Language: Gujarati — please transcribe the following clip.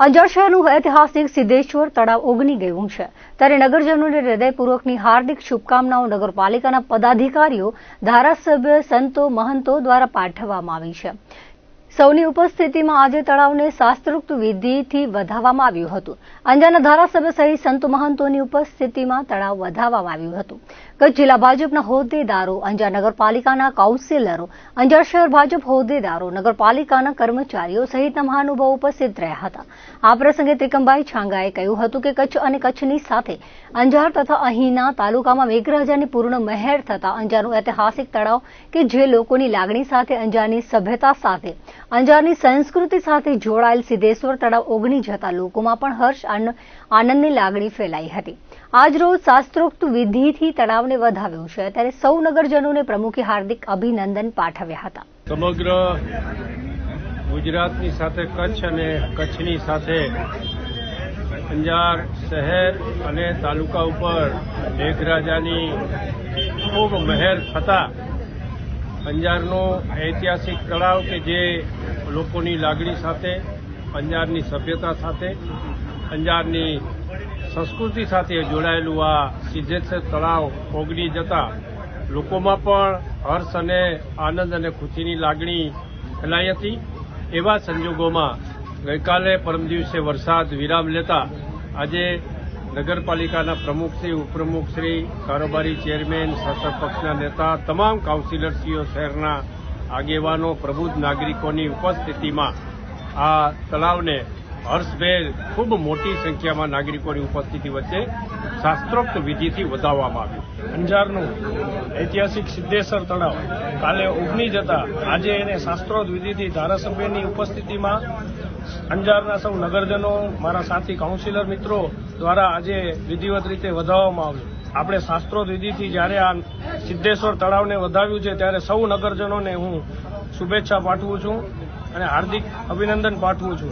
અંજાર શહેરનું ઐતિહાસિક સિદ્ધેશ્વર તળાવ ઓગની ગયું છે. ત્યારે નગરજનોને હૃદયપૂર્વકની હાર્દિક શુભકામનાઓ નગરપાલિકાના પદાધિકારીઓ, ધારાસભ્ય સંતો મહંતો દ્વારા પાઠવવામાં આવી છે. સૌની ઉપસ્થિતિમાં આજે તળાવને શાસ્ત્રોક્ત વિધિથી વધાવવામાં આવ્યું હતું. અંજારના ધારાસભ્ય સહિત સંતો મહંતોની ઉપસ્થિતિમાં તળાવ વધાવવામાં આવ્યું હતું. કચ્છ જિલ્લા ભાજપના હોદ્દેદારો, અંજાર નગરપાલિકાના કાઉન્સિલરો, અંજાર શહેર ભાજપ હોદ્દેદારો, નગરપાલિકાના કર્મચારીઓ સહિતના મહાનુભાવો ઉપસ્થિત રહ્યા હતા. આ પ્રસંગે ત્રિકમભાઈ છાંગાએ કહ્યું હતું કે કચ્છ અને કચ્છની સાથે અંજાર તથા અહીંના તાલુકામાં મેઘરાજાની પૂર્ણ મહેર થતા અંજારનું ઐતિહાસિક તળાવ કે જે લોકોની લાગણી સાથે અંજારની સભ્યતા સાથે અંજારની સંસ્કૃતિ સાથે જોડાયેલ સિદ્ધેશ્વર તળાવ ઓગની જતા લોકોમાં પણ હર્ષ આનંદની લાગણી ફેલાઈ હતી. આજરોજ શાસ્ત્રોક્ત વિધિથી તળાવને વધાવ્યું છે. ત્યારે સૌ નગરજનોને પ્રમુખે હાર્દિક અભિનંદન પાઠવ્યા હતા. સમગ્ર ગુજરાતની સાથે કચ્છ અને કચ્છની સાથે અંજાર શહેર અને તાલુકા ઉપર મેઘરાજાની ખૂબ મહેર થતા અંજારનું ઐતિહાસિક તળાવ કે જે લોકોની લાગણી સાથે અંજારની સભ્યતા સાથે અંજારની સંસ્કૃતિ સાથે જોડાયેલું આ સિદ્ધેશ્વર તળાવ ઓગળી જતા લોકોમાં પણ હર્ષ અને આનંદ અને ખુશીની લાગણી ફેલાઈ હતી. એવા સંજોગોમાં ગઈકાલે પરમ દિવસે વરસાદ વિરામ લેતા આજે નગરપાલિકાના પ્રમુખશ્રી ઉપપ્રમુખશ્રી કારોબારી ચેરમેન, શાસક પક્ષના નેતા, તમામ કાઉન્સિલરશ્રીઓ શહેરના આગેવાનો, પ્રબુદ્ધ નાગરિકોની ઉપસ્થિતિમાં આ તળાવને હર્ષભેર ખૂબ મોટી સંખ્યામાં નાગરિકોની ઉપસ્થિતિ વચ્ચે શાસ્ત્રોક્ત વિધિથી વધાવવામાં આવ્યું. અંજારનું ઐતિહાસિક સિદ્ધેશ્વર તળાવ કાલે ઓગની જતા આજે એને શાસ્ત્રોત વિધિથી ધારાસભ્યની ઉપસ્થિતિમાં અંજારના સૌ નગરજનો, મારા સાથી કાઉન્સિલર મિત્રો દ્વારા આજે વિધિવત રીતે વધાવવામાં આવ્યું. આપણે શાસ્ત્રો વિધિથી જ્યારે આ સિદ્ધેશ્વર તળાવને વધાવ્યું છે, ત્યારે સૌ નગરજનોને હું શુભેચ્છા પાઠવું છું અને હાર્દિક અભિનંદન પાઠવું છું.